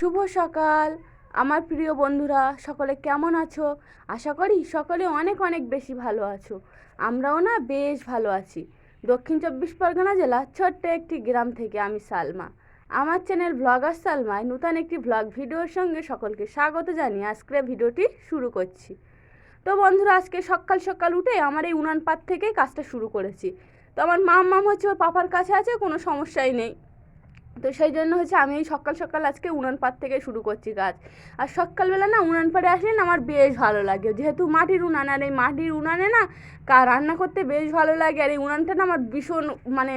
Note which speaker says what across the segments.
Speaker 1: শুভ সকাল। আমার প্রিয় বন্ধুরা, সকলে কেমন আছো? আশা করি সকলে অনেক অনেক বেশি ভালো আছো। আমরাও না বেশ ভালো আছি। দক্ষিণ চব্বিশ পরগনা জেলা ছোট্ট একটি গ্রাম থেকে আমি সালমা। আমার চ্যানেল ব্লগার সালমায় নূতন একটি ব্লগ ভিডিওর সঙ্গে সকলকে স্বাগত জানিয়ে আজকের ভিডিওটি শুরু করছি। তো বন্ধুরা, আজকে সকাল সকাল উঠে আমার এই উনান পাত থেকেই কাজটা শুরু করেছি। তো আমার মাম মাম হচ্ছে ওর পাপার কাছে আছে, কোনো সমস্যাই নেই। তো সেই জন্য হচ্ছে আমি এই সকাল সকাল আজকে উনান পাত থেকে শুরু করছি কাজ। আর সকালবেলা না উনান পাড়ে আসলে না আমার বেশ ভালো লাগে। যেহেতু মাটির উনান আর এই মাটির উনানে না রান্না করতে বেশ ভালো লাগে আর এই উনানটা না আমার ভীষণ মানে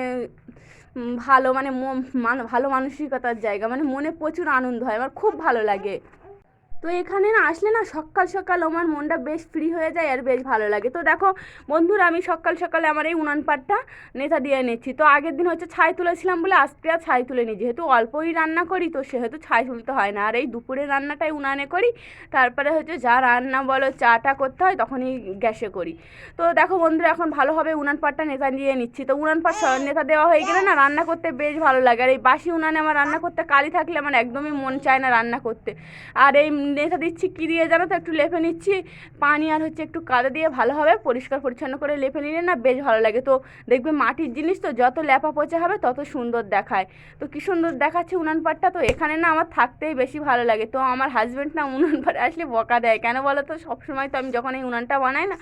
Speaker 1: ভালো মান- ভালো মানসিকতার জায়গা। মানে মনে প্রচুর আনন্দ হয়, আমার খুব ভালো লাগে। তো এখানে না আসলে না সকাল সকাল আমার মনটা বেশ ফ্রি হয়ে যায় আর বেশ ভালো লাগে। তো দেখো বন্ধুরা আমি সকাল সকালে আমার এই উনান পাটটা নেতা দিয়ে নিচ্ছি তো আগের দিন হচ্ছে ছাই তুলেছিলাম বলে আজকে আর ছাই তুলে নিই যেহেতু অল্পই রান্না করি তো সেহেতু ছাই তুলতে হয় না। আর এই দুপুরের রান্নাটাই উনানে করি, তারপরে হচ্ছে যা রান্না বলো, চাটা করতে হয় তখনই গ্যাসে করি। তো দেখো বন্ধুরা এখন ভালোভাবে উনান পাটটা নেতা দিয়ে নিচ্ছি। তো উনান পাট নেতা দেওয়া হয়ে গেলে না রান্না করতে বেশ ভালো লাগে। আর এই বাসি উনানে আমার রান্না করতে কালি থাকলে আমার একদমই মন চায় না রান্না করতে। আর এই নেতা দিচ্ছি, কি দিয়ে জানো তো? একটু লেপে নিচ্ছি। পানি আর হচ্ছে একটু কাদা দিয়ে ভালোভাবে পরিষ্কার পরিচ্ছন্ন করে লেপে নিলে না বেশ ভালো লাগে। তো দেখবে মাটির জিনিস তো যত লেপা পচা হবে, তত সুন্দর দেখায়। তো কী সুন্দর দেখাচ্ছে উনান পাটটা? তো এখানে না আমার থাকতেই বেশি ভালো লাগে। তো আমার হাজব্যান্ড না উনান পাড়ে আসলে বকা দেয়। কেন বলো তো? সবসময় তো আমি যখন এই উনানটা বানাই না,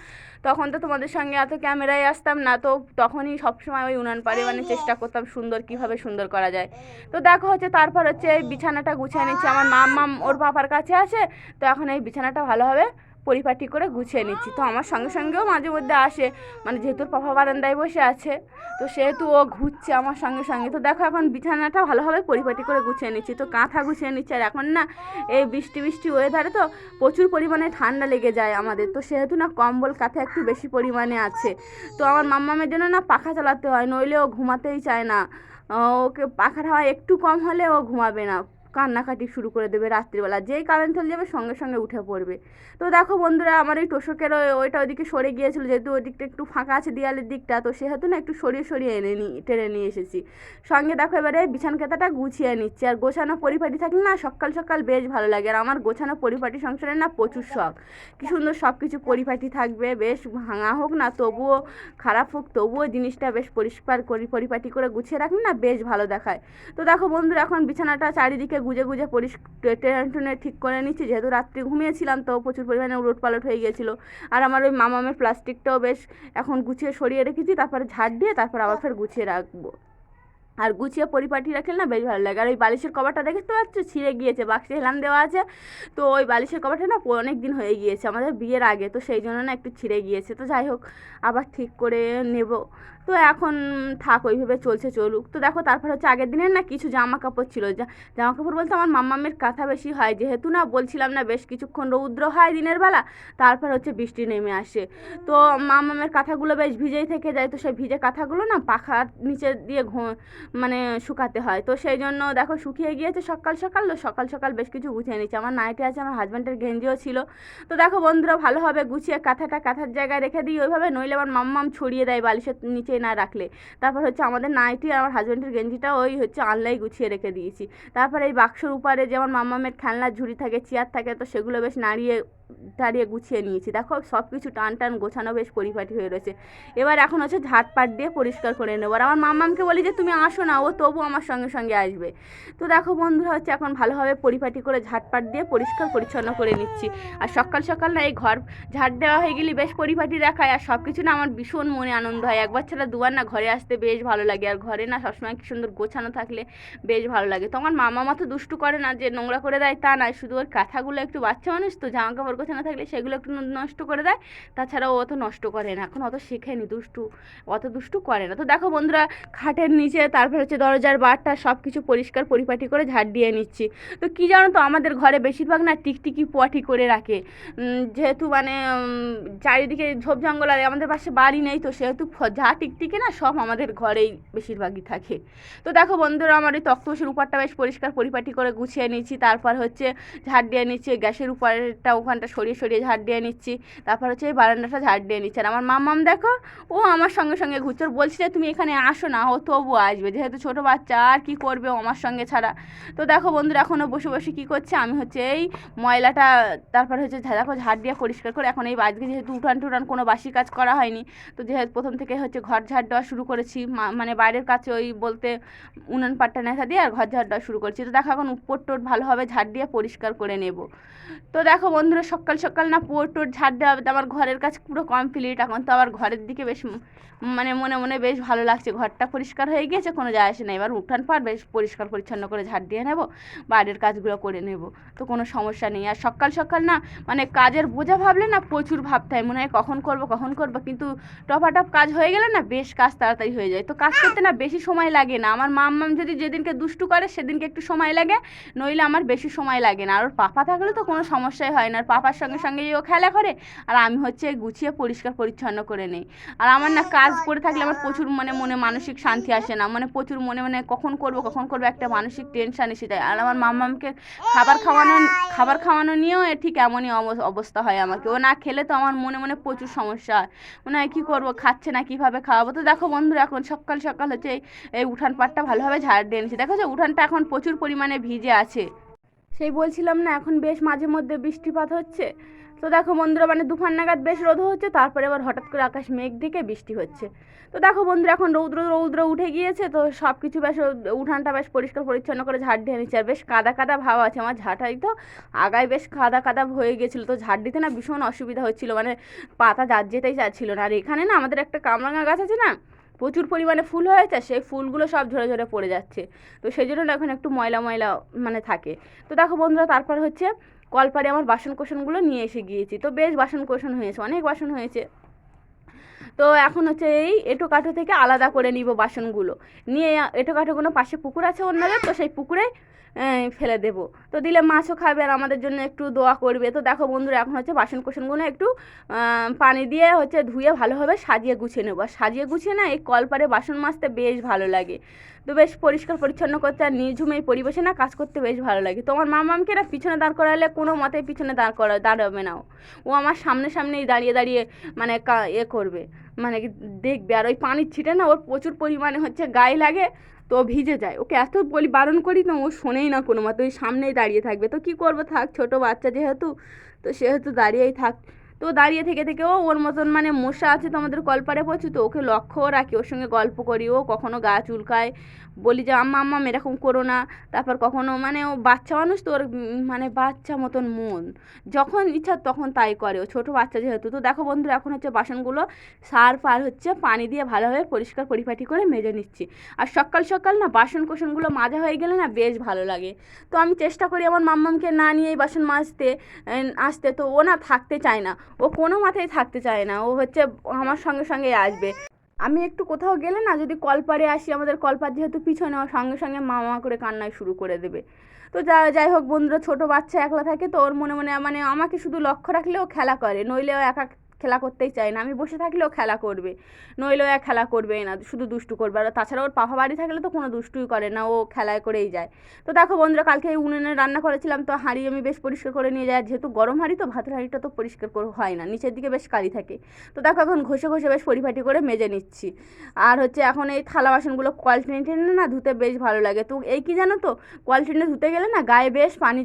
Speaker 1: তখন তো তোমাদের সঙ্গে এত ক্যামেরায় আসতাম না, তো তখনই সবসময় ওই উনান পাড়ে মানে চেষ্টা করতাম সুন্দর কীভাবে সুন্দর করা যায়। তো দেখো হচ্ছে তারপর হচ্ছে বিছানাটা গুছিয়ে নিচ্ছি। আমার মাম মাম ওর বাবার কাছে আছে। তো এখন এই বিছানাটা ভালোভাবে পরিপাটি করে গুছিয়ে নিচ্ছি। তো আমার সঙ্গে সঙ্গেও মাঝে মধ্যে আসে। মানে যেহেতু পাপা বারান্দায় বসে আছে, তো সেহেতু ও ঘুরছে আমার সঙ্গে সঙ্গে। তো দেখো এখন বিছানাটা ভালোভাবে পরিপাটি করে গুছিয়ে নিচ্ছি। তো কাঁথা গুছিয়ে নিচ্ছে। আর এখন না এই বৃষ্টি বৃষ্টি ওয়েদারে তো প্রচুর পরিমাণে ঠান্ডা লেগে যায় আমাদের। তো সেহেতু না কম্বল, কাঁথা একটু বেশি পরিমাণে আছে। তো আমার মাম্মামের জন্য না পাখা চালাতে হয়, নইলে ও ঘুমাতেই চায় না। ওকে পাখার হাওয়া একটু কম হলে ও ঘুমাবে না। কান্নাকাটি শুরু করে দেবে রাত্রিবেলা। যেই কারেন্ট চলে যাবে সঙ্গে সঙ্গে উঠে পড়বে। তো দেখো বন্ধুরা, আমার ওই ওই- ওইটা ওইদিকে সরে গিয়েছিল, যেহেতু ওই দিকটা একটু ফাঁকা আছে দেয়ালের দিকটা, তো সেহেতু না একটু সরিয়ে সরিয়ে এনে নি টেনে নিয়ে এসেছি। সঙ্গে দেখো এবারে বিছান কেতাটা গুছিয়ে নিচ্ছি। আর গোছানো পরিপাটি থাকলে না সকাল সকাল বেশ ভালো লাগে। আর আমার গোছানো পরিপাটি সংসারে না প্রচুর শখ। কী সুন্দর সব কিছু পরিপাটি থাকবে, বেশ ভাঙা হোক না, তবুও খারাপ হোক, তবুও জিনিসটা বেশ পরিষ্কার করি, পরিপাটি করে গুছিয়ে রাখলে না বেশ ভালো দেখায়। তো দেখো বন্ধুরা, এখন বিছানাটা চারিদিকে গুজে গুজে পরিষ্কার টেনে টুনে ঠিক করে নিচ্ছি। যেহেতু রাত্রি ঘুমিয়েছিলাম, তো প্রচুর পরিমাণে উলট পালট হয়ে গিয়েছিল। আর আমার ওই মামামের প্লাস্টিকটাও বেশ এখন গুছিয়ে সরিয়ে রেখেছি, তারপরে ঝাড় দিয়ে তারপর আবার ফের গুছিয়ে রাখব। আর গুছিয়ে পরিপাটি রাখলে না বেশ ভালো লাগে। আর ওই বালিশের কভারটা দেখতে পাচ্ছ, ছিঁড়ে গিয়েছে, বাক্সে হেলান দেওয়া আছে। তো ওই বালিশের কভারটা না অনেক দিন হয়ে গিয়েছে, আমাদের বিয়ের আগে, তো সেই জন্য না একটু ছিঁড়ে গিয়েছে। তো যাই হোক, আবার ঠিক করে নেব। তো এখন থাক, ওইভাবে চলছে চলুক। তো দেখো, তারপর হচ্ছে আগের দিনের না কিছু জামা কাপড় ছিল। জামা কাপড় বলতে আমার মাম্মামের কাঁথা বেশি হয়। যেহেতু না বলছিলাম না, বেশ কিছুক্ষণ রৌদ্র হয় দিনের বেলা, তারপর হচ্ছে বৃষ্টি নেমে আসে। তো মাম্মামের কাঁথাগুলো বেশ ভিজেই থেকে যায়। তো সেই ভিজে কাঁথাগুলো না পাখার নিচে দিয়ে ঘো মানে শুকাতে হয়। তো সেই জন্য দেখো শুকিয়ে গিয়েছে সকাল সকাল। তো সকাল সকাল বেশ কিছু গুছিয়ে নিচ্ছে। আমার নাইটে আছে, আমার হাজব্যান্ডের গেঞ্জিও ছিল। তো দেখো বন্ধুরা ভালোভাবে গুছিয়ে কাঁথাটা কাঁথার জায়গায় রেখে দিই। ওইভাবে নইলে আমার মাম্মাম ছড়িয়ে দেয় বালিশের নিচে না রাখলে। তারপর হচ্ছে আমাদের নাইটি আর আমার হাজব্যান্ডের গেঞ্জিটা ওই হচ্ছে আনলাই গুছিয়ে রেখে দিয়েছি। তারপর এই বাক্সর উপরে যেমন মাম্মামের খেলনা ঝুড়ি থাকে চেয়ার থাকে, তো সেগুলো বেশ নাড়িয়ে টাড়িয়ে গুছিয়ে নিয়েছি। দেখো সব কিছু টান টান গোছানো বেশ পরিপাটি হয়ে রয়েছে। এবার এখন হচ্ছে ঝাটপাট দিয়ে পরিষ্কার করে নেব। আর আমার মাম্মামকে বলি যে, তুমি আসো না, ও তবু আমার সঙ্গে সঙ্গে আসবে। তো দেখো বন্ধুরা, হচ্ছে এখন ভালোভাবে পরিপাটি করে ঝাটপাট দিয়ে পরিষ্কার পরিচ্ছন্ন করে নিচ্ছি। আর সকাল সকাল না এই ঘর ঝাড় দেওয়া হয়ে গেলে বেশ পরিপাটি দেখায়। আর সব কিছু না আমার ভীষণ মনে আনন্দ হয়। একবার ছাড়া দুবার না ঘরে আসতে বেশ ভালো লাগে। আর ঘরে না সবসময় কি সুন্দর গোছানো থাকলে বেশ ভালো লাগে। তো আমার মামা মা তো দুষ্টু করে না যে নোংরা করে দেয় তা নয়। শুধু ওর কাঁথাগুলো একটু বাচ্চা মানুষ তো জামা কাপড় গোছানো থাকলে সেগুলো একটু নষ্ট করে দেয়। তাছাড়া ও অত নষ্ট করে না। এখন অত শেখেনি দুষ্টু, অত দুষ্টু করে না। তো দেখো বন্ধুরা, খাটের নিচে, তারপর হচ্ছে দরজার বারটা সব কিছু পরিষ্কার পরিপাটি করে ঝাড় দিয়ে নিচ্ছি। তো কি জানো তো, আমাদের ঘরে বেশিরভাগ না টিকটিকি পটি করে রাখে। যেহেতু মানে চারিদিকে ঝোপ জঙ্গল আর আমাদের পাশে বাড়ি নেই, তো সেহেতু যা টিকটিকি না, সব আমাদের ঘরেই বেশিরভাগই থাকে। তো দেখো বন্ধুরা, আমার এই তক্তসের উপরটা বেশ পরিষ্কার পরিপাটি করে গুছিয়ে নিচ্ছি। তারপর হচ্ছে ঝাড় দিয়ে নিচ্ছে, গ্যাসের উপরটা ওখানটা সরিয়ে সরিয়ে ঝাড় দিয়ে নিচ্ছি। তারপর হচ্ছে এই বারান্দাটা ঝাড় দিয়ে নিচ্ছে আর আমার মামাম দেখো, ও আমার সঙ্গে সঙ্গে ওর বলছি যে, তুমি এখানে আসো না, ও তবু আসবে। যেহেতু ছোটো বাচ্চা, আর কী করবে আমার সঙ্গে ছাড়া? তো দেখো বন্ধুরা এখনও বসে বসে কী করছে? আমি হচ্ছে এই ময়লাটা, তারপর হচ্ছে দেখো ঝাড় দিয়ে পরিষ্কার করে এখন এই আজকে যেহেতু উঠান টুটান কোনো বাসি কাজ করা হয়নি, তো যেহেতু প্রথম থেকে হচ্ছে ঘর ঝাড় দেওয়া শুরু করেছি মানে বাইরের কাছে ওই বলতে উনান পাট্টা নেশা দিয়ে আর ঘর ঝাড় দেওয়া শুরু করেছি। তো দেখো এখন উপর টোট ভালোভাবে ঝাড় দিয়ে পরিষ্কার করে নেব। তো দেখো বন্ধুরা সকাল সকাল না পোর টোট ঝাড় দেওয়া হবে, তো আমার ঘরের কাজ পুরো কমপ্লিট এখন তো আবার ঘরের দিকে বেশ মানে মনে মনে বেশ ভালো লাগছে। ঘরটা পরিষ্কার হয়ে গিয়েছে, কোনো যায় আসে না। এবার উঠান পার বেশ পরিষ্কার পরিচ্ছন্ন করে ঝাড় দিয়ে নেব, বাইরের কাজগুলো করে নেব, তো কোনো সমস্যা নেই। আর সকাল সকাল না মানে কাজের বোঝা ভাবলে না প্রচুর ভাবতে হয় মনে হয় কখন করব কখন করব, কিন্তু টপাটপ কাজ হয়ে গেলে না বেশ কাজ তাড়াতাড়ি হয়ে যায়। তো কাজ করতে না বেশি সময় লাগে না। আমার মাম্মাম যদি যেদিনকে দুষ্টু করে, সেদিনকে একটু সময় লাগে, নইলে আমার বেশি সময় লাগে না। আর ওর পাপা থাকলে তো কোনো সমস্যাই হয় না। আর পাপার সঙ্গে সঙ্গে ও খেলা করে, আর আমি হচ্ছে গুছিয়ে পরিষ্কার পরিচ্ছন্ন করে নেই। আর আমার না কাজ করে থাকলে আমার প্রচুর মানে মনে মানসিক শান্তি আসে না মানে প্রচুর মনে মনে কখন করব, কখন করব একটা মানসিক টেনশন এসে যায়। আর আমার মাম্মামকে খাবার খাওয়ানো খাবার খাওয়ানো নিয়েও ঠিক এমনই অব- অবস্থা হয় আমাকে। ও না খেলে তো আমার মনে মনে প্রচুর সমস্যা হয়। মনে হয় কী করব, খাচ্ছে না কীভাবে খাওয়াবো? তো দেখো বন্ধুরা, এখন সকাল সকাল হচ্ছে এই- এই উঠান পাটটা ভালোভাবে ঝাড় দিয়ে নিচ্ছি দেখো যে উঠানটা এখন প্রচুর পরিমাণে ভিজে আছে। সেই বলছিলাম না, এখন বেশ মাঝে মধ্যে বৃষ্টিপাত হচ্ছে। তো দেখো বন্ধুরা মানে দুপুর নাগাদ বেশ রোদ হচ্ছে, তারপরে আবার হঠাৎ করে আকাশ মেঘ দিকে বৃষ্টি হচ্ছে। তো দেখো বন্ধুরা, এখন রৌদ্র রৌদ্র উঠে গিয়েছে, তো সব কিছু বেশ উঠানটা বেশ পরিষ্কার পরিচ্ছন্ন করে ঝাড় দিয়ে নিচ্ছে। আর বেশ কাদা কাদা ভাব আছে আমার ঝাঁটাই তো। আগায় বেশ কাদা কাদা হয়ে গেছিল, তো ঝাড় দিতে না ভীষণ অসুবিধা হচ্ছিল মানে পাতা যার যেতেই চাচ্ছিল না। আর এখানে না আমাদের একটা কামরাঙা গাছ আছে না প্রচুর পরিমাণে ফুল হয়েছে, সেই ফুলগুলো সব ঝরে ঝরে পড়ে যাচ্ছে। তো সেই জন্য এখন একটু ময়লা ময়লা মানে থাকে। তো দেখো বন্ধুরা, তারপর হচ্ছে কলপারে আমার বাসন কোসনগুলো নিয়ে এসে গিয়েছি। তো বেশ বাসন কোসন হয়েছে, অনেক বাসন হয়েছে। তো এখন হচ্ছে এই এটো কাঠো থেকে আলাদা করে নিব বাসনগুলো। নিয়ে এঁটো কাঠোগুলো পাশে পুকুর আছে অন্যদের তো সেই পুকুরে ফেলে দেব। তো দিলে মাছও খাবে আর আমাদের জন্য একটু দোয়া করবে। তো দেখো বন্ধুরা, এখন হচ্ছে বাসন কোসনগুলো একটু পানি দিয়ে হচ্ছে ধুয়ে ভালোভাবে সাজিয়ে গুছিয়ে নেব। আর সাজিয়ে গুছিয়ে না, এই কলপারে বাসন মাজতে বেশ ভালো লাগে। তো বেশ পরিষ্কার পরিচ্ছন্ন করতে আর নির্ঝুম এই পরিবেশে না কাজ করতে বেশ ভালো লাগে। তোমার মামামকে না পিছনে দাঁড় করালে কোনো মতে পিছনে দাঁড় করা, দাঁড়াবে না ও। আমার সামনে সামনেই দাঁড়িয়ে দাঁড়িয়ে মানে কা- এ করবে। মানে দেখবে? আর ওই পানির ছিটে না ওর প্রচুর পরিমাণে হচ্ছে গায়ে লাগে, তো ভিজে যায়। ওকে এত বলি বারণ করি না, ও শোনেই না কোনো মতো ওই সামনেই দাঁড়িয়ে থাকবে। তো কি করব? থাক, ছোট বাচ্চা যেহেতু, তো সেহেতু দাঁড়িয়েই থাক। তো দাঁড়িয়ে থেকে থেকে ও ওর মতন মানে মশা আছে তো আমাদের কলপারে প্রচুর তো ওকে লক্ষ্যও রাখি, ওর সঙ্গে গল্প করি। ও কখনো গা চুলকায়, বলি যে, আম্মা আম্মা এরকম করো না। তারপর কখনো মানে ও বাচ্চা মানুষ তো ওর মানে বাচ্চা মতন মন। যখন ইচ্ছা তখন তাই করে, ও ছোটো বাচ্চা যেহেতু। তো দেখো বন্ধুরা, এখন হচ্ছে বাসনগুলো সার্ফ আর হচ্ছে পানি দিয়ে ভালোভাবে পরিষ্কার পরিপাটি করে মেজে নিচ্ছি। আর সকাল সকাল না বাসন কোসনগুলো মাজা হয়ে গেলে না বেশ ভালো লাগে। তো আমি চেষ্টা করি আমার মাম্মামকে না নিয়েই বাসন মাজতে আসতে। তো ও না থাকতে চায় না। ও কোনো মাথায় থাকতে চায় না, ও হচ্ছে আমার সঙ্গে সঙ্গে আসবে। আমি একটু কোথাও গেলে না যদি কলপারে আসি, আমাদের কলপার যেহেতু পিছনে, ও সঙ্গে সঙ্গে মামা করে কান্নায় শুরু করে দেবে। তো যা, যাই হোক বন্ধুরা, ছোটো বাচ্চা একলা থাকে তো ওর মনে মনে মানে আমাকে শুধু লক্ষ্য রাখলে ও খেলা করে, নইলে ও একা খেলা করতেই চায় না। আমি বসে থাকলেও খেলা করবে। নইলেও এক খেলা করবে না, শুধু দুষ্টু করবে। আর তাছাড়া ওর পাপা বাড়ি থাকলে তো কোনো দুষ্টুই করে না, ও খেলায় করেই যায়। তো দেখো বন্ধুরা, কালকে উনুনে রান্না করেছিলাম, তো হাঁড়ি আমি বেশ পরিষ্কার করে নিয়ে যাই। যেহেতু গরম হাঁড়ি, তো ভাতের হাঁড়িটা তো পরিষ্কার করে হয় না। নিচের দিকে বেশ কালি থাকে। তো দেখো এখন ঘষে ঘষে বেশ পরিপাটি করে মেজে নিচ্ছি। আর হচ্ছে এখন এই থালা বাসনগুলো কল টেনে টেনে না ধুতে বেশ ভালো লাগে। তো এই কি জানো তো? কল টেনে ধুতে গেলে না গায়ে বেশ পানি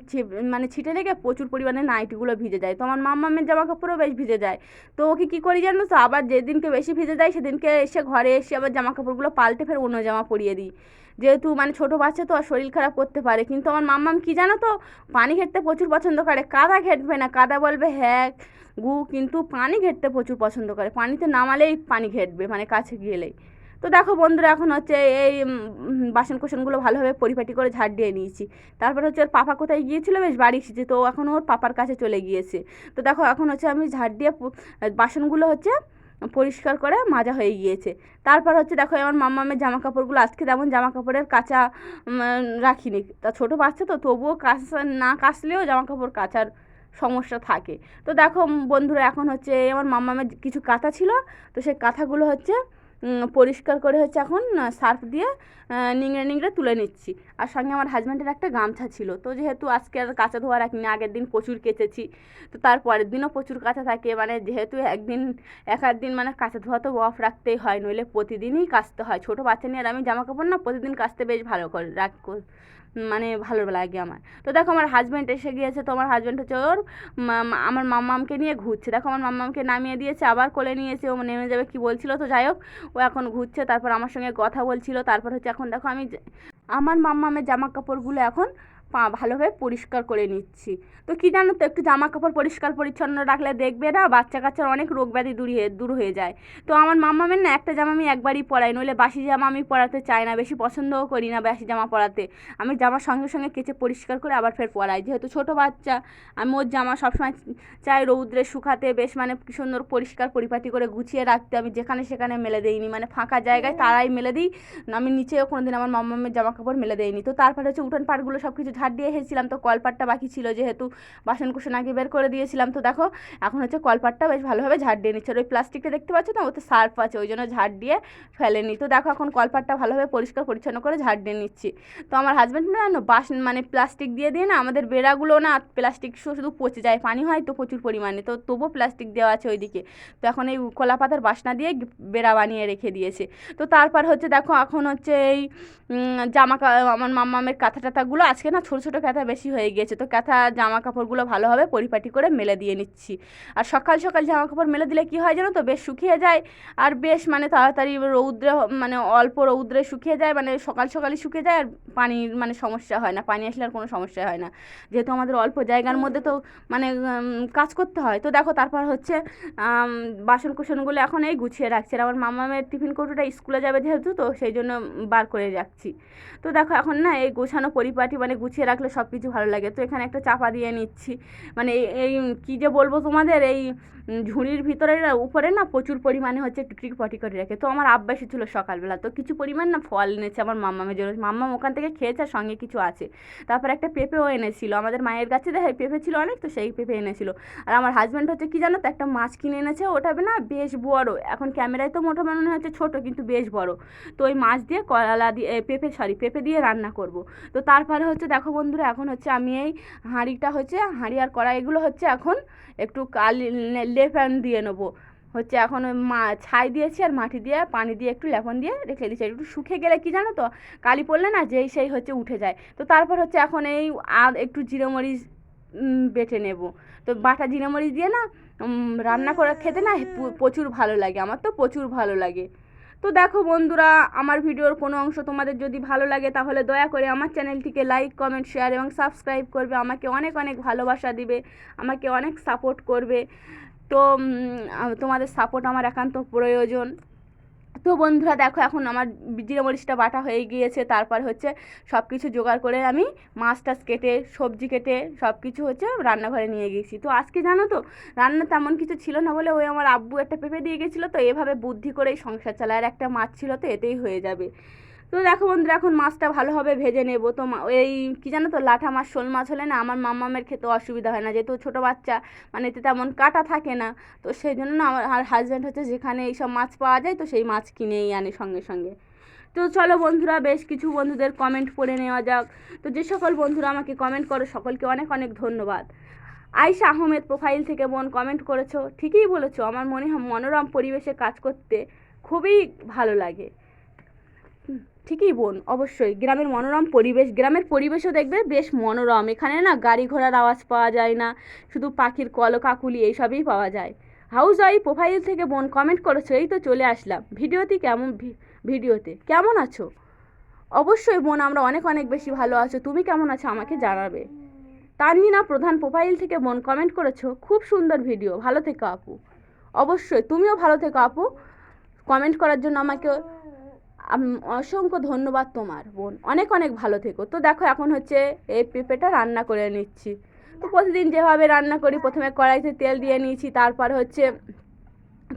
Speaker 1: মানে ছিটে লেগে প্রচুর পরিমাণে নাইটিগুলো ভিজে যায়। তো আমার মাম্মামের জামা কাপড়ও বেশ ভিজে যায়। তো ওকে কী করি জানো তো? আবার যেদিনকে বেশি ভিজে যায়, সেদিনকে এসে ঘরে এসে আবার জামা কাপড়গুলো পাল্টে ফের অন্য জামা পরিয়ে দিই। যেহেতু মানে ছোটো বাচ্চা তো আর শরীর খারাপ করতে পারে। কিন্তু আমার মাম্মাম কী জানো তো? পানি ঘেটতে প্রচুর পছন্দ করে। কাদা ঘেটবে না। কাদা বলবে হ্যাঁ গু, কিন্তু পানি ঘেটতে প্রচুর পছন্দ করে। পানিতে নামালেই পানি ঘেটবে মানে কাছে গেলেই। তো দেখো বন্ধুরা, এখন হচ্ছে এই বাসন কোসনগুলো ভালোভাবে পরিপাটি করে ঝাড় দিয়ে নিয়েছি। তারপর হচ্ছে ওর পাপা কোথায় গিয়েছিল? বেশ বাড়ি এসেছে, তো এখন ওর পাপার কাছে চলে গিয়েছে। তো দেখো এখন হচ্ছে আমি ঝাড় দিয়ে বাসনগুলো হচ্ছে পরিষ্কার করে মাজা হয়ে গিয়েছে। তারপর হচ্ছে দেখো আমার মাম্মা মাম্মামের জামা কাপড়গুলো আজকে তেমন জামা কাপড়ের কাঁচা রাখিনি। তা ছোটো বাচ্চা তো, তবুও কাঁচা, না কাচলেও জামা কাপড় কাচার সমস্যা থাকে। তো দেখো বন্ধুরা, এখন হচ্ছে আমার মাম্মামের কিছু কাঁথা ছিল, তো সেই কাঁথাগুলো হচ্ছে পরিষ্কার করে হচ্ছে এখন সার্ফ দিয়ে নিংড়ে নিংড়ে তুলে নিচ্ছি। আর সঙ্গে আমার হাজব্যান্ডের একটা গামছা ছিল। তো যেহেতু আজকে আর কাঁচা ধোয়া রাখিনি, আগের দিন প্রচুর কেচেছি, তো তারপরের দিনও প্রচুর কাঁচা থাকে। মানে যেহেতু একদিন, এক দিন মানে কাঁচা ধোয়া তো অফ রাখতেই হয়, নইলে প্রতিদিনই কাচতে হয়। ছোটো বাচ্চা নিয়ে আর আমি জামা কাপড় না, প্রতিদিন কাচতে বেশ ভালো করে রাখ মানে ভালো লাগে আমার। তো দেখো আমার হাজব্যান্ড এসে গিয়েছে, তো আমার হাজব্যান্ড হচ্ছে ওর আমার মাম্মামকে নিয়ে ঘুরছে। দেখো আমার মাম্মামকে নামিয়ে দিয়েছে, আবার কোলে নিয়েছে ও নেমে যাবে কি বলছিল, তো যাই হোক, ও এখন ঘুরছে, তারপর আমার সঙ্গে কথা বলছিল। তারপর হচ্ছে এখন দেখো আমি আমার মাম্মামের জামা কাপড়গুলো এখন ভালোভাবে পরিষ্কার করে নিচ্ছি। তো কী জানো তো একটু জামা কাপড় পরিষ্কার পরিচ্ছন্ন রাখলে দেখবে না বাচ্চা কাচ্চার অনেক রোগ ব্যাধি দূর হয়ে দূর হয়ে যায়। তো আমার মাম্মামের না একটা জামা আমি একবারই পরাই নইলে বাসি জামা আমি পরাতে চাই না বেশি পছন্দও করি না বাসি জামা পরাতে। আমি জামা সঙ্গে সঙ্গে কেচে পরিষ্কার করে আবার ফের পরাই। যেহেতু ছোটো বাচ্চা আমি ওর জামা সবসময় চাই রৌদ্রে শুকাতে বেশ মানে কি সুন্দর পরিষ্কার পরিপাটি করে গুছিয়ে রাখতে। আমি যেখানে সেখানে মেলে দেইনি মানে ফাঁকা জায়গায় তারাই মেলে দিই। আমি নিচেও কোনো দিন আমার মাম্মামের জামা কাপড় মেলে দেইনি। তো তারপরে হচ্ছে উঠান পাটগুলো সব কিছু ঝাড় দিয়ে এসেছিলাম। তো কলপাটটা বাকি ছিল যেহেতু বাসন কুসন আগে বের করে দিয়েছিলাম। তো দেখো, এখন হচ্ছে কলপাটটা বেশ ভালোভাবে ঝাড় দিয়ে নিচ্ছে। ওই প্লাস্টিকটা দেখতে পাচ্ছ তো? ওতে সার্ফ আছে, ওই জন্য ঝাড় দিয়ে ফেলেনি। তো দেখো, এখন কলপাটটা ভালোভাবে পরিষ্কার পরিচ্ছন্ন করে ঝাড় দিয়ে নিচ্ছি। তো আমার হাজব্যান্ড না জানো বাস মানে প্লাস্টিক দিয়ে দিয়ে না, আমাদের বেড়াগুলো না, প্লাস্টিক শুধু পচে যায়। পানি হয় তো প্রচুর পরিমাণে। তো তবুও প্লাস্টিক দেওয়া আছে ওইদিকে। তো এখন এই কলা পাতার বাসনা দিয়ে বেড়া বানিয়ে রেখে দিয়েছে। তো তারপর হচ্ছে দেখো, এখন হচ্ছে এই জামা আমার মাম্মামের কাঁথা টাথাগুলো আজকে না ছোটো ছোটো কাঁথা বেশি হয়ে গিয়েছে। তো কাঁথা জামা কাপড়গুলো ভালোভাবে পরিপাটি করে মেলে দিয়ে নিচ্ছি। আর সকাল সকাল জামা কাপড় মেলে দিলে কি হয় জানো তো? বেশ শুকিয়ে যায় আর বেশ মানে তাড়াতাড়ি রৌদ্রে মানে অল্প রৌদ্রে শুকিয়ে যায়। মানে সকাল, সকালই শুকিয়ে যায় আর পানির মানে সমস্যা হয় না। পানি আসলে আর কোনো সমস্যা হয় না। যেহেতু আমাদের অল্প জায়গার মধ্যে তো মানে কাজ করতে হয়। তো দেখো তারপর হচ্ছে বাসন কুসনগুলো এখন এই গুছিয়ে রাখছি। আর আমার মামামের টিফিন কৌটোটা স্কুলে যাবে যেহেতু, তো সেই জন্য বার করে রাখছি। তো দেখো এখন না এই গোছানো পরিপাটি মানে গুছিয়ে রাখলে সব কিছু ভালো লাগে। তো এখানে একটা চাপা দিয়ে নিচ্ছি। মানে এই- কী যে বলব তোমাদের? এই ঝুড়ির ভিতরে উপরে না প্রচুর পরিমাণে হচ্ছে টুকটিক পটি করে রাখে, তো আমার আব্বা এসেছিল সকালবেলা, তো কিছু পরিমাণ না ফল এনেছে আমার মাম্মামের জন্য। মাম্মাম ওখান থেকে খেয়েছে আর সঙ্গে কিছু আছে। তারপর একটা পেঁপেও এনেছিল, আমাদের মায়ের কাছে দেখে পেঁপে ছিল অনেক, তো সেই পেঁপে এনেছিল। আর আমার হাজব্যান্ড হচ্ছে কি জানো তো, একটা মাছ কিনে এনেছে, ওটা না বেশ বড়, এখন ক্যামেরায় তো মোটা মনে হচ্ছে ছোট, কিন্তু বেশ বড়। তো ওই মাছ দিয়ে কলা দিয়ে পেঁপে সরি পেঁপে দিয়ে রান্না করব। তো তারপরে হচ্ছে, দেখো বন্ধুরা, এখন হচ্ছে আমি এই হাঁড়িটা হচ্ছে, হাঁড়ি আর কড়াই এগুলো হচ্ছে এখন একটু কালি লেফান দিয়ে নেব। হচ্ছে এখন ওই মা, ছাই দিয়েছি আর মাটি দিয়ে, পানি দিয়ে একটু লেপন দিয়ে রেখে দিয়েছি। একটু শুকিয়ে গেলে কি জানো তো, কালি পড়লে না যেই সেই হচ্ছে উঠে যায়। তো তারপর হচ্ছে এখন এই আর একটু জিরে মরিচ বেটে নেব। তো বাটা জিরে মরিচ দিয়ে না রান্না করে খেতে না প্রচুর ভালো লাগে। আমার তো প্রচুর ভালো লাগে। তো দেখো বন্ধুরা, আমার ভিডিওর কোনো অংশ তোমাদের যদি ভালো লাগে তাহলে দয়া করে আমার চ্যানেলটিকে লাইক কমেন্ট শেয়ার এবং সাবস্ক্রাইব করবে। আমাকে অনেক অনেক ভালোবাসা দিবে। আমাকে অনেক সাপোর্ট করবে। তো তোমাদের সাপোর্ট আমার একান্ত প্রয়োজন। তো বন্ধুরা দেখো, এখন আমার জিরে মরিচটা বাটা হয়ে গিয়েছে। তারপর হচ্ছে সব কিছু জোগাড় করে আমি মাছ টাছ কেটে, সবজি কেটে সব কিছু হচ্ছে রান্নাঘরে নিয়ে গেছি তো আজকে জানো তো, রান্না তেমন কিছু ছিল না বলে ওই আমার আব্বু একটা পেঁপে দিয়ে গেছিল। তো এভাবে বুদ্ধি করেই সংসার চালায়। আর একটা মাছ ছিল তো এতেই হয়ে যাবে। তো দেখো বন্ধুরা, এখন মাছটা ভালোভাবে ভেজে নেব। তো এই কী জানো তো, লাঠা মাছ, শোল মাছ হলে না আমার মামামের খেতে অসুবিধা হয় না। যেহেতু ছোটো বাচ্চা মানে এতে তেমন কাটা থাকে না। তো সেই জন্য না আমার হাজব্যান্ড হচ্ছে যেখানে এইসব মাছ পাওয়া যায়, তো সেই মাছ কিনেই আনে সঙ্গে সঙ্গে। তো চলো বন্ধুরা, বেশ কিছু বন্ধুদের কমেন্ট পড়ে নেওয়া যাক। তো যে সকল বন্ধুরা আমাকে কমেন্ট করো, সকলকে অনেক অনেক ধন্যবাদ। আয়শা আহমেদ প্রোফাইল থেকে বোন কমেন্ট করেছ, ঠিকই বলেছ। আমার মনে হয় মনোরম পরিবেশে কাজ করতে খুবই ভালো লাগে। ঠিকই বোন, অবশ্যই। গ্রামের মনোরম পরিবেশ, গ্রামের পরিবেশও দেখবে বেশ মনোরম। এখানে না গাড়ি ঘোড়ার আওয়াজ পাওয়া যায় না, শুধু পাখির কলকাকুলি এইসবই পাওয়া যায়। হাউস ওয়াইফ প্রোফাইল থেকে বোন কমেন্ট করেছ, এই তো চলে আসলাম। ভিডিওতে কেমন ভিডিওতে? কেমন আছো? অবশ্যই বোন, আমরা অনেক অনেক বেশি ভালো আছো। তুমি কেমন আছো আমাকে জানাবে। তানজিনা প্রধান প্রোফাইল থেকে বোন কমেন্ট করেছ, খুব সুন্দর ভিডিও ভালো থেকো আপু। অবশ্যই, তুমিও ভালো থেকো আপু। কমেন্ট করার জন্য আমাকে আম- অসংখ্য ধন্যবাদ তোমার বোন। অনেক অনেক ভালো থেকো। তো দেখো, এখন হচ্ছে এই পেঁপেটা রান্না করে নিচ্ছি। তো প্রতিদিন যেভাবে রান্না করি, প্রথমে কড়াইতে তেল দিয়ে নিয়েছি, তারপর হচ্ছে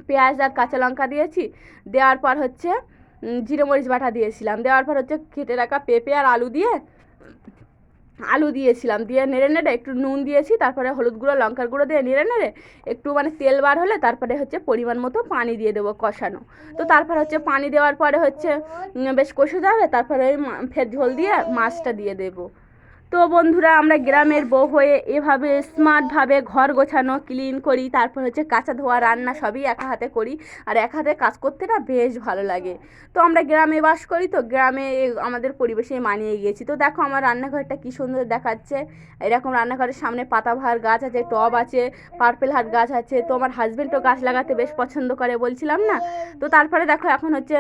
Speaker 1: পেঁয়াজ আর কাঁচা লঙ্কা দিয়েছি, দেওয়ার পর হচ্ছে জিরে মরিচ বাটা দিয়েছিলাম। দেওয়ার পর হচ্ছে কেটে রাখা পেঁপে আর আলু দিয়ে আলু দিয়েছিলাম, দিয়ে নেড়ে নেড়ে একটু নুন দিয়েছি, তারপরে হলুদ গুঁড়ো, লঙ্কার গুঁড়ো দিয়ে নেড়ে নেড়ে একটু মানে তেল বার হলে তারপরে হচ্ছে পরিমাণ মতো পানি দিয়ে দেবো কষানো। তো তারপর হচ্ছে পানি দেওয়ার পরে হচ্ছে বেশ কষে যাবে, তারপরে ফের ঝোল দিয়ে মাছটা দিয়ে দেবো। তো বন্ধুরা, আমরা গ্রামের বউ হয়ে এভাবে স্মার্টভাবে ঘর গোছানো ক্লিন করি, তারপর হচ্ছে কাঁচা ধোয়া, রান্না সবই একা হাতে করি। আর এক হাতে কাজ করতে না বেশ ভালো লাগে। তো আমরা গ্রামে বাস করি, তো গ্রামে আমাদের পরিবেশে মানিয়ে গিয়েছি। তো দেখো আমার রান্নাঘরটা কি সুন্দর দেখাচ্ছে। এরকম রান্নাঘরের সামনে পাতাবাহার গাছ আছে, টব আছে পার্পেল হাট গাছ আছে। তো আমার হাজবেন্ডও গাছ লাগাতে বেশ পছন্দ করে বলছিলাম না। তো তারপরে দেখো এখন হচ্ছে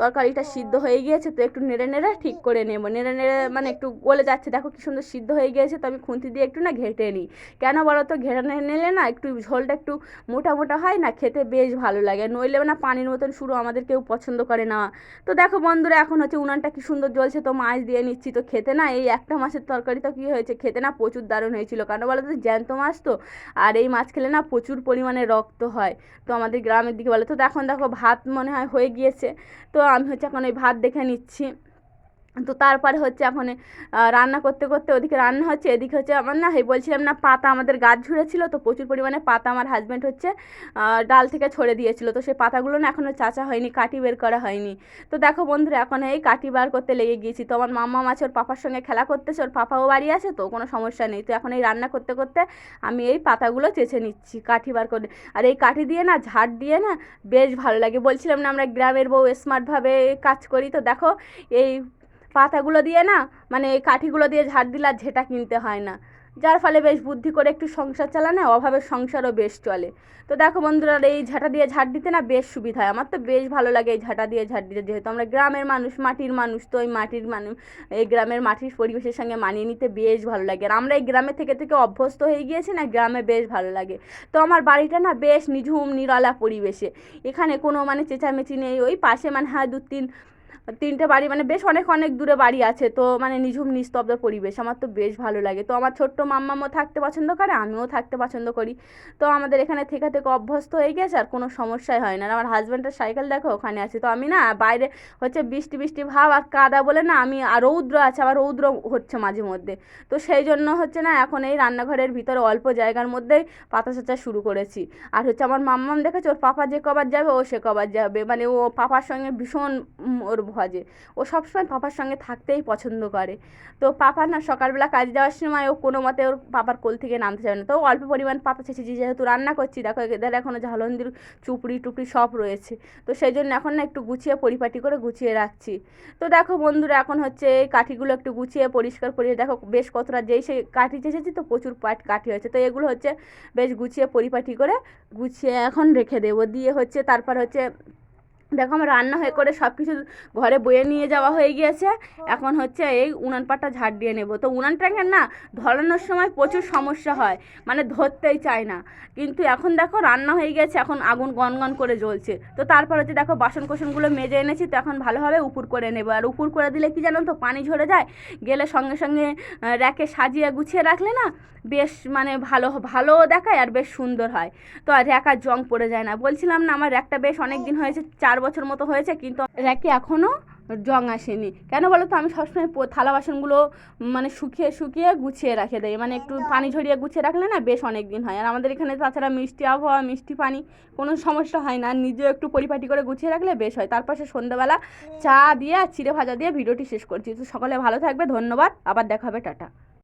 Speaker 1: তরকারিটা সিদ্ধ হয়ে গিয়েছে, তো একটু নেড়ে নেড়ে ঠিক করে নেব। নেড়ে নেড়ে মানে একটু গলে যাচ্ছে। দেখো কি সুন্দর সিদ্ধ হয়ে গিয়েছে, তো আমি খুন্তি দিয়ে একটু না ঘেটে নিই। কেন বলো তো ঘেটে নিলে না একটু ঝোলটা একটু মোটা মোটা হয় না, খেতে বেশ ভালো লাগে। নইলে না পানির মতন শুরু আমাদের কেউ পছন্দ করে না। তো দেখো বন্ধুরা, এখন হচ্ছে উনানটা কি সুন্দর জ্বলছে, তো মাছ দিয়ে নিচ্ছি। তো খেতে না এই একটা মাছের তরকারি তো কী হয়েছে, খেতে না প্রচুর দারুণ হয়েছিল। কেন বলো তো জ্যান্ত মাছ তো, আর এই মাছ খেলে না প্রচুর পরিমাণে রক্ত হয়। তো আমাদের গ্রামের দিকে বলে, তো এখন দেখো ভাত মনে হয় হয়ে গিয়েছে। তো আমি হচ্ছে এখন ওই ভাত দেখে নিচ্ছি। তো তারপরে হচ্ছে এখন রান্না করতে করতে ওদিকে রান্না হচ্ছে, এদিকে হচ্ছে আমার না বলছিলাম না পাতা আমাদের গাছ ঝুড়েছিল, তো প্রচুর পরিমাণে পাতা আমার হাজব্যান্ড হচ্ছে ডাল থেকে ছড়ে দিয়েছিল, তো সেই পাতাগুলো না এখনও চাচা হয়নি কাটি বের করা হয়নি। তো দেখো বন্ধুরা, এখন এই কাটি বার করতে লেগে গিয়েছি, তো আমার মাম্মা মাছ ওর পাপার সঙ্গে খেলা করতেছে, ওর পাপাও বাড়ি আছে, তো কোনো সমস্যা নেই। তো এখন এই রান্না করতে করতে আমি এই পাতাগুলো চেঁচে নিচ্ছি, কাঠি বার করে। আর এই কাঠি দিয়ে না, ঝাড় দিয়ে না, বেশ ভালো লাগে। বলছিলাম না আমরা গ্রামের বউ স্মার্টভাবে কাজ করি, তো দেখো এই পাতাগুলো দিয়ে না মানে এই কাঠিগুলো দিয়ে ঝাড় দিলে আর ঝেঁটা কিনতে হয় না। যার ফলে বেশ বুদ্ধি করে একটু সংসার চালানো অভাবের সংসারও বেশ চলে। তো দেখো বন্ধুরা এই ঝাঁটা দিয়ে ঝাড় দিতে না বেশ সুবিধা হয়। আমার তো বেশ ভালো লাগে এই ঝাঁটা দিয়ে ঝাড় দিতে, যেহেতু আমরা গ্রামের মানুষ, মাটির মানুষ, তো ওই মাটির মানুষ, এই গ্রামের মাটির পরিবেশের সঙ্গে মানিয়ে নিতে বেশ ভালো লাগে। আর আমরা এই গ্রামে থেকে থেকে অভ্যস্ত হয়ে গিয়েছি না, গ্রামে বেশ ভালো লাগে। তো আমার বাড়িটা না বেশ নিঝুম, নিরলা পরিবেশে। এখানে কোনো মানে চেঁচামেচি নেই। ওই পাশে মানে হ্যাঁ দু তিন তিনটে বাড়ি মানে বেশ অনেক অনেক দূরে বাড়ি আছে, তো মানে নিঝুম, নিস্তব্ধ পরিবেশ, আমার তো বেশ ভালো লাগে। তো আমার ছোট্ট মাম্মামও থাকতে পছন্দ করে, আমিও থাকতে পছন্দ করি। তো আমাদের এখানে থেকে থেকে অভ্যস্ত হয়ে গেছে, আর কোনো সমস্যাই হয় না। আর আমার হাজব্যান্ডের সাইকেল দেখো, ওখানে আছে। তো আমি না, বাইরে হচ্ছে বৃষ্টি বৃষ্টি ভাব আর কাদা বলে না, আমি আর রৌদ্র আছে, আবার রৌদ্র হচ্ছে মাঝে মধ্যে। তো সেই জন্য হচ্ছে না, এখন এই রান্নাঘরের ভিতরে অল্প জায়গার মধ্যেই পাতা চাচা শুরু করেছি। আর হচ্ছে আমার মাম্মাম দেখেছে, ওর পাপা যে কবার যাবে, ও সে কবার যাবে। মানে ও পাপার সঙ্গে ভীষণ ওর ভজে। ও সবসময় পাপার সঙ্গে থাকতেই পছন্দ করে। তো পাপা না সকালবেলা কাজে যাওয়ার সময় ও কোনো মতে ওর পাপার কোল থেকে নামতে চায় না। তো অল্প পরিমাণ পাতা ছেঁচেছি যেহেতু রান্না করছি, দেখো এদের এখনও ঝালন্দির, চুপড়ি টুপড়ি সব রয়েছে। তো সেই জন্য এখন না একটু গুছিয়ে পরিপাটি করে গুছিয়ে রাখছি। তো দেখো বন্ধুরা, এখন হচ্ছে এই কাঠিগুলো একটু গুছিয়ে পরিষ্কার করিয়ে দেখো বেশ কতটা যেই সেই কাঠি চেঁচেছি তো প্রচুর পাট কাঠি হয়েছে। তো এগুলো হচ্ছে বেশ গুছিয়ে পরিপাটি করে গুছিয়ে এখন রেখে দেবো। দিয়ে হচ্ছে তারপর হচ্ছে দেখো আমার রান্না হয়ে করে সব কিছু ঘরে বয়ে নিয়ে যাওয়া হয়ে গিয়েছে। এখন হচ্ছে এই উনান পাটটা ঝাড় দিয়ে নেব। তো উনানটাকে না ধরানোর সময় প্রচুর সমস্যা হয় মানে ধরতেই চায় না। কিন্তু এখন দেখো রান্না হয়ে গেছে এখন আগুন গনগন করে জ্বলছে। তো তারপর হচ্ছে দেখো বাসন কোসনগুলো মেজে এনেছি, তো এখন ভালোভাবে উপুর করে নেব। আর উপুর করে দিলে কি জানো তো, পানি ঝরে যায়, গেলে সঙ্গে সঙ্গে র্যাকে সাজিয়ে গুছিয়ে রাখলে না বেশ মানে ভালো ভালো দেখায় আর বেশ সুন্দর হয়। তো আর র্যাক আর জং পড়ে যায় না। বলছিলাম না আমার র্যাকটা বেশ অনেক দিন হয়েছে, চার বছর মতো হয়েছে, কিন্তু র্যাকে এখনও জং আসেনি। কেন বলো তো? আমি সবসময় থালা বাসনগুলো মানে শুকিয়ে শুকিয়ে গুছিয়ে রাখে দেয় মানে একটু পানি ঝরিয়ে গুছিয়ে রাখলে না বেশ অনেক দিন হয়। আর আমাদের এখানে তাছাড়া মিষ্টি আবহাওয়া, মিষ্টি পানি কোনো সমস্যা হয় না। নিজেও একটু পরিপাটি করে গুছিয়ে রাখলে বেশ হয়। তারপর সে সন্ধ্যাবেলা চা দিয়ে আর চিড়ে ভাজা দিয়ে ভিডিওটি শেষ করছি। তো সকলে ভালো থাকবে, ধন্যবাদ। আবার দেখা হবে, টাটা।